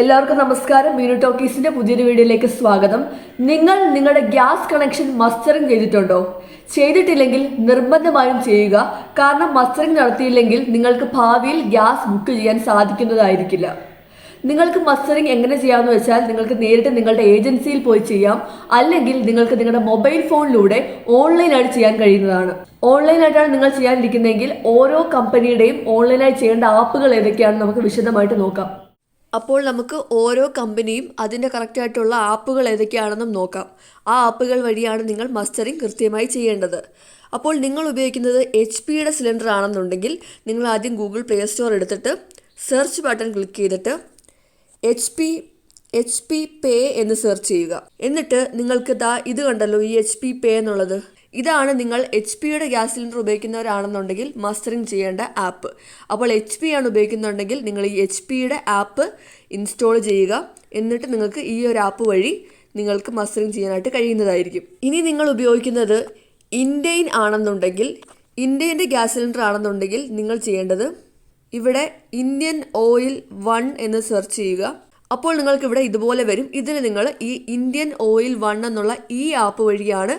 എല്ലാവർക്കും നമസ്കാരം. മീനു ടോക്കീസിന്റെ പുതിയൊരു വീഡിയോയിലേക്ക് സ്വാഗതം. നിങ്ങൾ നിങ്ങളുടെ ഗ്യാസ് കണക്ഷൻ മസ്റ്ററിങ് ചെയ്തിട്ടുണ്ടോ? ചെയ്തിട്ടില്ലെങ്കിൽ നിർബന്ധമായും ചെയ്യുക. കാരണം മസ്റ്ററിങ് നടത്തിയില്ലെങ്കിൽ നിങ്ങൾക്ക് ഭാവിയിൽ ഗ്യാസ് ബുക്ക് ചെയ്യാൻ സാധിക്കുന്നതായിരിക്കില്ല. നിങ്ങൾക്ക് മസ്റ്ററിങ് എങ്ങനെ ചെയ്യാമെന്ന് വെച്ചാൽ നിങ്ങൾക്ക് നേരിട്ട് നിങ്ങളുടെ ഏജൻസിയിൽ പോയി ചെയ്യാം. അല്ലെങ്കിൽ നിങ്ങൾക്ക് നിങ്ങളുടെ മൊബൈൽ ഫോണിലൂടെ ഓൺലൈനായിട്ട് ചെയ്യാൻ കഴിയുന്നതാണ്. ഓൺലൈനായിട്ടാണ് നിങ്ങൾ ചെയ്യാനിരിക്കുന്നതെങ്കിൽ ഓരോ കമ്പനിയുടെയും ഓൺലൈനായി ചെയ്യേണ്ട ആപ്പുകൾ ഏതൊക്കെയാണെന്ന് നമുക്ക് വിശദമായിട്ട് നോക്കാം. അപ്പോൾ നമുക്ക് ഓരോ കമ്പനിയും അതിന്റെ കറക്റ്റായിട്ടുള്ള ആപ്പുകൾ ഏതൊക്കെയാണെന്നും നോക്കാം. ആ ആപ്പുകൾ വഴിയാണ് നിങ്ങൾ മസ്റ്ററിങ് കൃത്യമായി ചെയ്യേണ്ടത്. അപ്പോൾ നിങ്ങൾ ഉപയോഗിക്കുന്നത് എച്ച് പിയുടെ സിലിണ്ടർ ആണെന്നുണ്ടെങ്കിൽ നിങ്ങൾ ആദ്യം ഗൂഗിൾ പ്ലേ സ്റ്റോർ എടുത്തിട്ട് സെർച്ച് ബട്ടൺ ക്ലിക്ക് ചെയ്തിട്ട് H P H P pay എന്ന് സെർച്ച് ചെയ്യുക. എന്നിട്ട് നിങ്ങൾക്ക് ദാ ഇത് കണ്ടല്ലോ ഈ എച്ച് പി പേ എന്നുള്ളത്. ഇതാണ് നിങ്ങൾ എച്ച് പിയുടെ ഗ്യാസ് സിലിണ്ടർ ഉപയോഗിക്കുന്നവരാണെന്നുണ്ടെങ്കിൽ മസ്റ്ററിങ് ചെയ്യേണ്ട ആപ്പ് അപ്പോൾ എച്ച് പി ആണ് ഉപയോഗിക്കുന്നുണ്ടെങ്കിൽ നിങ്ങൾ ഈ എച്ച് പിയുടെ ആപ്പ് ഇൻസ്റ്റാൾ ചെയ്യുക. എന്നിട്ട് നിങ്ങൾക്ക് ഈ ഒരു ആപ്പ് വഴി നിങ്ങൾക്ക് മസ്റ്ററിങ് ചെയ്യാനായിട്ട് കഴിയുന്നതായിരിക്കും. ഇനി നിങ്ങൾ ഉപയോഗിക്കുന്നത് ഇന്ത്യൻ ആണെന്നുണ്ടെങ്കിൽ ഇന്ത്യന്റെ ഗ്യാസ് സിലിണ്ടർ ആണെന്നുണ്ടെങ്കിൽ നിങ്ങൾ ചെയ്യേണ്ടത് ഇവിടെ ഇന്ത്യൻ ഓയിൽ വൺ എന്ന് സെർച്ച് ചെയ്യുക. അപ്പോൾ നിങ്ങൾക്ക് ഇവിടെ ഇതുപോലെ വരും. ഇതിൽ നിങ്ങൾ ഈ ഇന്ത്യൻ ഓയിൽ വൺ എന്നുള്ള ഈ ആപ്പ് വഴിയാണ്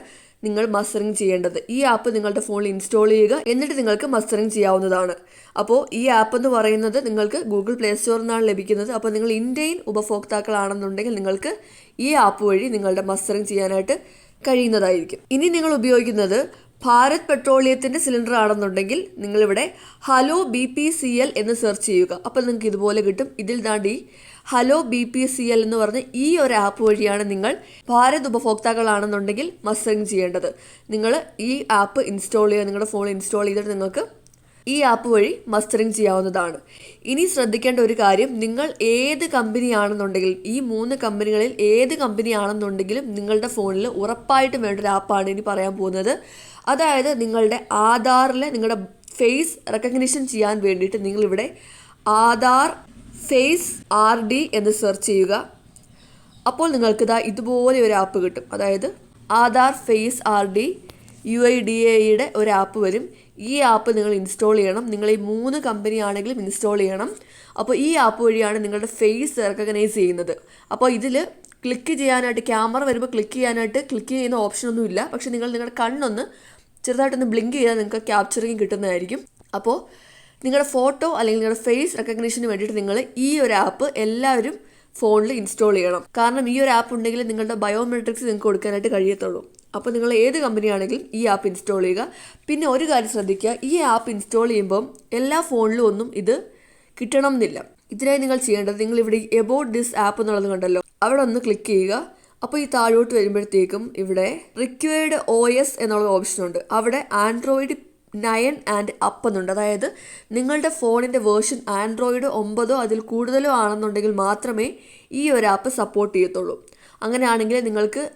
നിങ്ങൾ മസ്റ്ററിംഗ് ചെയ്യേണ്ടത്. ഈ ആപ്പ് നിങ്ങളുടെ ഫോണിൽ ഇൻസ്റ്റാൾ ചെയ്യുക എന്നിട്ട് നിങ്ങൾക്ക് മസ്റ്ററിംഗ് ചെയ്യാവുന്നതാണ്. അപ്പോൾ ഈ ആപ്പ് എന്ന് പറയുന്നത് നിങ്ങൾക്ക് ഗൂഗിൾ പ്ലേ സ്റ്റോറിൽ നിന്നാണ് ലഭിക്കുന്നത്. അപ്പോൾ നിങ്ങൾ ഇന്ത്യൻ ഉപഭോക്താക്കളാണെന്നുണ്ടെങ്കിൽ നിങ്ങൾക്ക് ഈ ആപ്പ് വഴി നിങ്ങളുടെ മസ്റ്ററിംഗ് ചെയ്യാനായിട്ട് കഴിയുന്നതായിരിക്കും. ഇനി നിങ്ങൾ ഉപയോഗിക്കുന്നത് ഭാരത് പെട്രോളിയത്തിന്റെ സിലിണ്ടർ ആണെന്നുണ്ടെങ്കിൽ നിങ്ങളിവിടെ hello B P C L എന്ന് സെർച്ച് ചെയ്യുക. അപ്പോൾ നിങ്ങൾക്ക് ഇതുപോലെ കിട്ടും. ഇതിൽ താണ്ടി hello B P C L എന്ന് പറഞ്ഞ ഈ ഒരു ആപ്പ് വഴിയാണ് നിങ്ങൾ ഭാരത് ഉപഭോക്താക്കളാണെന്നുണ്ടെങ്കിൽ മസ്സേജ് ചെയ്യേണ്ടത്. നിങ്ങൾ ഈ ആപ്പ് ഇൻസ്റ്റാൾ ചെയ്യുക നിങ്ങളുടെ ഫോണിൽ ഇൻസ്റ്റാൾ ചെയ്തിട്ട് നിങ്ങൾക്ക് ഈ ആപ്പ് വഴി മസ്റ്ററിങ് ചെയ്യാവുന്നതാണ്. ഇനി ശ്രദ്ധിക്കേണ്ട ഒരു കാര്യം നിങ്ങൾ ഏത് കമ്പനി ആണെന്നുണ്ടെങ്കിലും ഈ മൂന്ന് കമ്പനികളിൽ ഏത് കമ്പനി ആണെന്നുണ്ടെങ്കിലും നിങ്ങളുടെ ഫോണിൽ ഉറപ്പായിട്ടും വേണ്ട ഒരു ആപ്പാണ് ഇനി പറയാൻ പോകുന്നത്. അതായത് നിങ്ങളുടെ ആധാറിലെ നിങ്ങളുടെ ഫേസ് റെക്കഗ്നിഷൻ ചെയ്യാൻ വേണ്ടിയിട്ട് നിങ്ങളിവിടെ ആധാർ ഫേസ് ആർ ഡി എന്ന് സെർച്ച് ചെയ്യുക. അപ്പോൾ നിങ്ങൾക്ക് ഇതാ ഇതുപോലെ ഒരു ആപ്പ് കിട്ടും. അതായത് Aadhaar face R D U I D എയുടെ ഒരു ആപ്പ് വരും. ഈ ആപ്പ് നിങ്ങൾ ഇൻസ്റ്റാൾ ചെയ്യണം. നിങ്ങൾ ഈ മൂന്ന് കമ്പനി ആണെങ്കിലും ഇൻസ്റ്റാൾ ചെയ്യണം. അപ്പോൾ ഈ ആപ്പ് വഴിയാണ് നിങ്ങളുടെ ഫേസ് റെക്കഗ്നൈസ് ചെയ്യുന്നത്. അപ്പോൾ ഇതിൽ ക്ലിക്ക് ചെയ്യാനായിട്ട് ക്യാമറ വരുമ്പോൾ ക്ലിക്ക് ചെയ്യാനായിട്ട് ക്ലിക്ക് ചെയ്യുന്ന ഓപ്ഷനൊന്നും ഇല്ല. പക്ഷേ നിങ്ങൾ നിങ്ങളുടെ കണ്ണൊന്ന് ചെറുതായിട്ടൊന്ന് ബ്ലിങ്ക് ചെയ്താൽ നിങ്ങൾക്ക് ക്യാപ്ചറിങ് കിട്ടുന്നതായിരിക്കും. അപ്പോൾ നിങ്ങളുടെ ഫോട്ടോ അല്ലെങ്കിൽ നിങ്ങളുടെ ഫേസ് റെക്കഗ്നീഷന് വേണ്ടിയിട്ട് നിങ്ങൾ ഈ ഒരു ആപ്പ് എല്ലാവരും ഫോണിൽ ഇൻസ്റ്റാൾ ചെയ്യണം. കാരണം ഈ ഒരു ആപ്പ് ഉണ്ടെങ്കിൽ നിങ്ങളുടെ ബയോമെട്രിക്സ് നിങ്ങൾക്ക് കൊടുക്കാനായിട്ട് കഴിയത്തുള്ളൂ. അപ്പോൾ നിങ്ങൾ ഏത് കമ്പനിയാണെങ്കിലും ഈ ആപ്പ് ഇൻസ്റ്റാൾ ചെയ്യുക. പിന്നെ ഒരു കാര്യം ശ്രദ്ധിക്കുക ഈ ആപ്പ് ഇൻസ്റ്റാൾ ചെയ്യുമ്പം എല്ലാ ഫോണിലും ഒന്നും ഇത് കിട്ടണം എന്നില്ല ഇതിനായി നിങ്ങൾ ചെയ്യേണ്ടത് നിങ്ങൾ ഇവിടെ എബൌട്ട് ദിസ് ആപ്പ് എന്നുള്ളത് കണ്ടല്ലോ. അവിടെ ഒന്ന് ക്ലിക്ക് ചെയ്യുക. അപ്പോൾ ഈ താഴോട്ട് വരുമ്പോഴത്തേക്കും ഇവിടെ റിക്വയർഡ് ഒ എസ് എന്നുള്ള ഓപ്ഷൻ ഉണ്ട്. അവിടെ ആൻഡ്രോയിഡ് നയൻ ആൻഡ് അപ്പ് എന്നുണ്ട്. അതായത് നിങ്ങളുടെ ഫോണിന്റെ വേർഷൻ ആൻഡ്രോയിഡ് ഒമ്പതോ അതിൽ കൂടുതലോ ആണെന്നുണ്ടെങ്കിൽ മാത്രമേ ഈ ഒരു ആപ്പ് സപ്പോർട്ട് ചെയ്യത്തുള്ളൂ. അങ്ങനെയാണെങ്കിൽ നിങ്ങൾക്ക്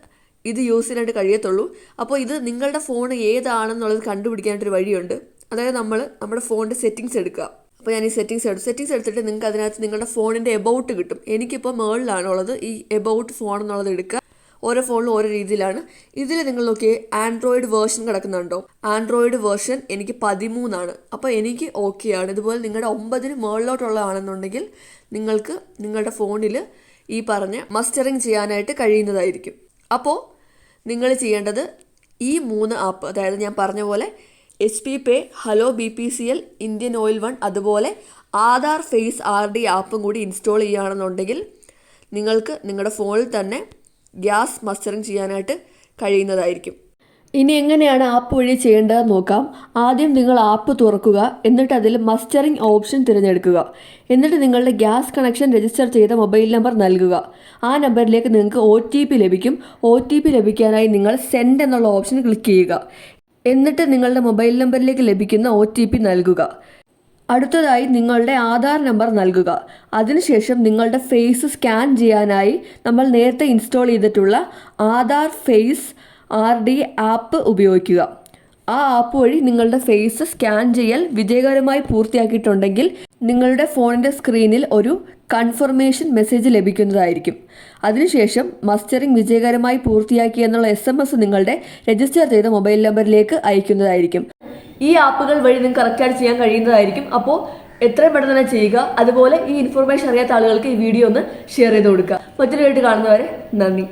ഇത് യൂസ് ചെയ്യാനായിട്ട് കഴിയത്തുള്ളൂ. അപ്പോൾ ഇത് നിങ്ങളുടെ ഫോൺ ഏതാണെന്നുള്ളത് കണ്ടുപിടിക്കാനായിട്ടൊരു വഴിയുണ്ട്. അതായത് നമ്മൾ നമ്മുടെ ഫോണിന്റെ സെറ്റിങ്സ് എടുക്കുക. അപ്പോൾ ഞാൻ ഈ സെറ്റിങ്സ് എടുത്തു. സെറ്റിങ്സ് എടുത്തിട്ട് നിങ്ങൾക്ക് അതിനകത്ത് നിങ്ങളുടെ ഫോണിന്റെ എബൌട്ട് കിട്ടും. എനിക്കിപ്പോൾ മേളിലാണുള്ളത്. ഈ എബൌട്ട് ഫോൺ എന്നുള്ളത് എടുക്കുക. ഓരോ ഫോണിലും ഓരോ രീതിയിലാണ്. ഇതിൽ നിങ്ങൾ നോക്കി ആൻഡ്രോയിഡ് വേർഷൻ കിടക്കുന്നുണ്ടോ? ആൻഡ്രോയിഡ് വേർഷൻ എനിക്ക് പതിമൂന്നാണ്. അപ്പോൾ എനിക്ക് ഓക്കെയാണ്. ഇതുപോലെ നിങ്ങളുടെ ഒമ്പതിന് മുകളിലോട്ടുള്ളതാണെന്നുണ്ടെങ്കിൽ നിങ്ങൾക്ക് നിങ്ങളുടെ ഫോണിൽ ഈ പറഞ്ഞ മസ്റ്ററിങ് ചെയ്യാനായിട്ട് കഴിയുന്നതായിരിക്കും. അപ്പോൾ നിങ്ങൾ ചെയ്യേണ്ടത് ഈ മൂന്ന് ആപ്പ് അതായത് ഞാൻ പറഞ്ഞ പോലെ H P pay hello B P C L Indian Oil One അതുപോലെ ആധാർ ഫേസ് ആർ ഡി ആപ്പും കൂടി ഇൻസ്റ്റാൾ ചെയ്യുകയാണെന്നുണ്ടെങ്കിൽ നിങ്ങൾക്ക് നിങ്ങളുടെ ഫോണിൽ തന്നെ ഗ്യാസ് മസ്റ്ററിങ് ചെയ്യാനായിട്ട് കഴിയുന്നതായിരിക്കും. ഇനി എങ്ങനെയാണ് ആപ്പ് വഴി ചെയ്യേണ്ടതെന്ന് നോക്കാം. ആദ്യം നിങ്ങൾ ആപ്പ് തുറക്കുക എന്നിട്ട് അതിൽ മസ്റ്ററിംഗ് ഓപ്ഷൻ തിരഞ്ഞെടുക്കുക. എന്നിട്ട് നിങ്ങളുടെ ഗ്യാസ് കണക്ഷൻ രജിസ്റ്റർ ചെയ്ത മൊബൈൽ നമ്പർ നൽകുക. ആ നമ്പറിലേക്ക് നിങ്ങൾക്ക് ഒ ലഭിക്കും. ഒ ലഭിക്കാനായി നിങ്ങൾ സെൻഡ് എന്നുള്ള ഓപ്ഷൻ ക്ലിക്ക് ചെയ്യുക. എന്നിട്ട് നിങ്ങളുടെ മൊബൈൽ നമ്പറിലേക്ക് ലഭിക്കുന്ന ഒ നൽകുക. അടുത്തതായി നിങ്ങളുടെ ആധാർ നമ്പർ നൽകുക. അതിനുശേഷം നിങ്ങളുടെ ഫേസ് സ്കാൻ ചെയ്യാനായി നമ്മൾ നേരത്തെ ഇൻസ്റ്റാൾ ചെയ്തിട്ടുള്ള Aadhaar face R D app ഉപയോഗിക്കുക. ആ ആപ്പ് വഴി നിങ്ങളുടെ ഫേസ് സ്കാൻ ചെയ്യൽ വിജയകരമായി പൂർത്തിയാക്കിയിട്ടുണ്ടെങ്കിൽ നിങ്ങളുടെ ഫോണിന്റെ സ്ക്രീനിൽ ഒരു കൺഫർമേഷൻ മെസ്സേജ് ലഭിക്കുന്നതായിരിക്കും. അതിനുശേഷം മസ്റ്ററിംഗ് വിജയകരമായി പൂർത്തിയാക്കി എന്നുള്ള എസ് നിങ്ങളുടെ രജിസ്റ്റർ ചെയ്ത മൊബൈൽ നമ്പറിലേക്ക് അയക്കുന്നതായിരിക്കും. ഈ ആപ്പുകൾ വഴി നിങ്ങൾക്ക് കറക്റ്റായിട്ട് ചെയ്യാൻ കഴിയുന്നതായിരിക്കും. അപ്പോൾ എത്രയും പെട്ടെന്ന് തന്നെ ചെയ്യുക. അതുപോലെ ഈ ഇൻഫർമേഷൻ അറിയാത്ത ആളുകൾക്ക് ഈ വീഡിയോ ഒന്ന് ഷെയർ ചെയ്ത് കൊടുക്കുക. മറ്റൊരു വീഡിയോ കാണുന്നവരെ നന്ദി.